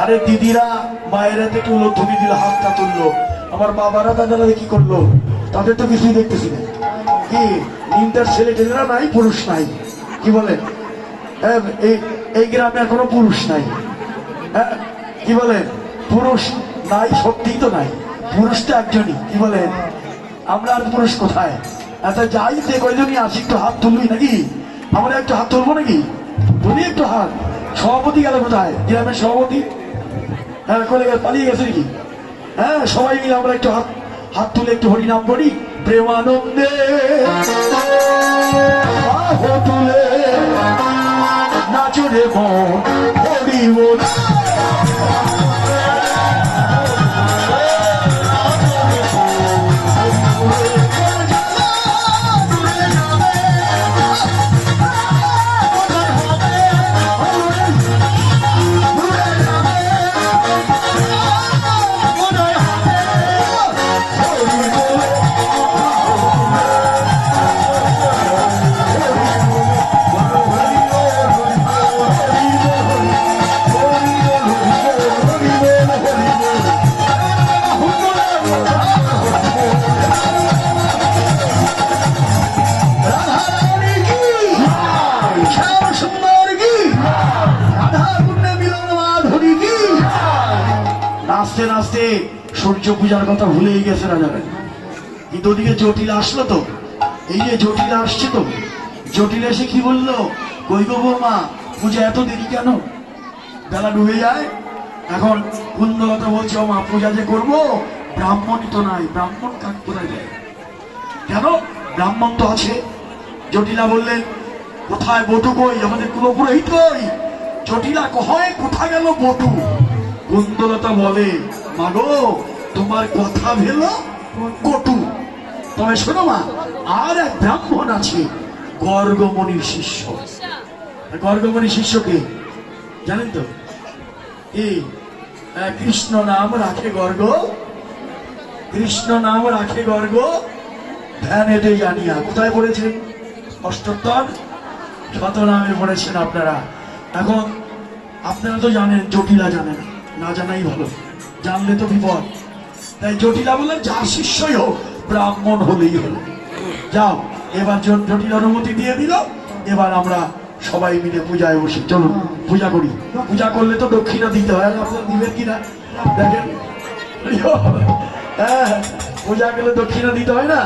আরে দিদিরা মায়েরা থেকে উলোধ্বনি দিল হাতটা তুললো। আমার বাবারা দাদারা কি করল? তাদের তো কিছুই দেখতেছি না। কি নিমতার ছেলে টেলেরা নাই পুরুষ নাই? কি বলে? হ্যাঁ, এই গ্রামে কোনো পুরুষ নাই। হ্যাঁ, কি বলে? পুরুষ নাই সত্যিই তো নাই। পুরুষটা একজনই কি বলে? আমরা আর পুরুষ কোথায়? আচ্ছা যাই যে কয়জনই আসি একটু হাত তুলবি নাকি? আমরা একটু হাত তুলবো নাকি? তুলি একটু হাত। সভাপতি গেল কোথায়? গ্রামের সভাপতি? হ্যাঁ কোলে পালিয়ে গেছে নাকি? হ্যাঁ সবাই মিলে আমরা একটু হাত হাত তুলে একটু হরিনাম করি। প্রেমানন্দে তুলে। নাচুরে মন হরি নাচতে সূর্য পূজার কথা ভুলেই গেছে যাবেন কিন্তু ওদিকে জটিল আসলো তো। এই যে জটিল আসছে তো। জটিল এসে কি বলল? কই গো বৌমা, পূজা এত দেরি কেন? বেলা ডুবে যায়। এখন কুন্দলতা বলছে, ও মা, পূজা যে করব, ব্রাহ্মণই তো নাই, ব্রাহ্মণ কাক কোথায় যায়? কেন? ব্রাহ্মণ তো আছে। জটিলা বললেন, কোথায় বটু কই? আমাদের কুলপুরোহিত কই? জটিলা কহয়, কোথায় গেল বটু? কুন্দলতা বলে মাগো তোমার কথা ভেল কটু। তবে শোনো মা, আর এক ব্রাহ্মণ আছে গর্গমণির শিষ্য। গর্গমণির শিষ্যকে জানেন তো? এই কৃষ্ণ নাম রাখে গর্গ। কৃষ্ণ নাম রাখে গর্গ। ধ্যানেতে জানিয়া। কোথায় পড়েছেন? অষ্টোত্তর? শত নামে পড়েছেন আপনারা। এখন, আপনারা তো জানেন, জটিলা জানেন। না জানাই ভালো। জানলে তো বিপদ। তাই জটিলা বললেন যা শিষ্যই হোক, ব্রাহ্মণ হলেই হল। যাও, এবার জটিল অনুমতি দিয়ে দিল। এবার আমরা সবাই মিলে পূজায় বসি। চলুন, পূজা করি। পূজা করলে তো দক্ষিণা দিতে হয় আপনার দিবেন কিনা দেখেন। হ্যাঁ পূজা গেলে দক্ষিণা দিতে হয় না?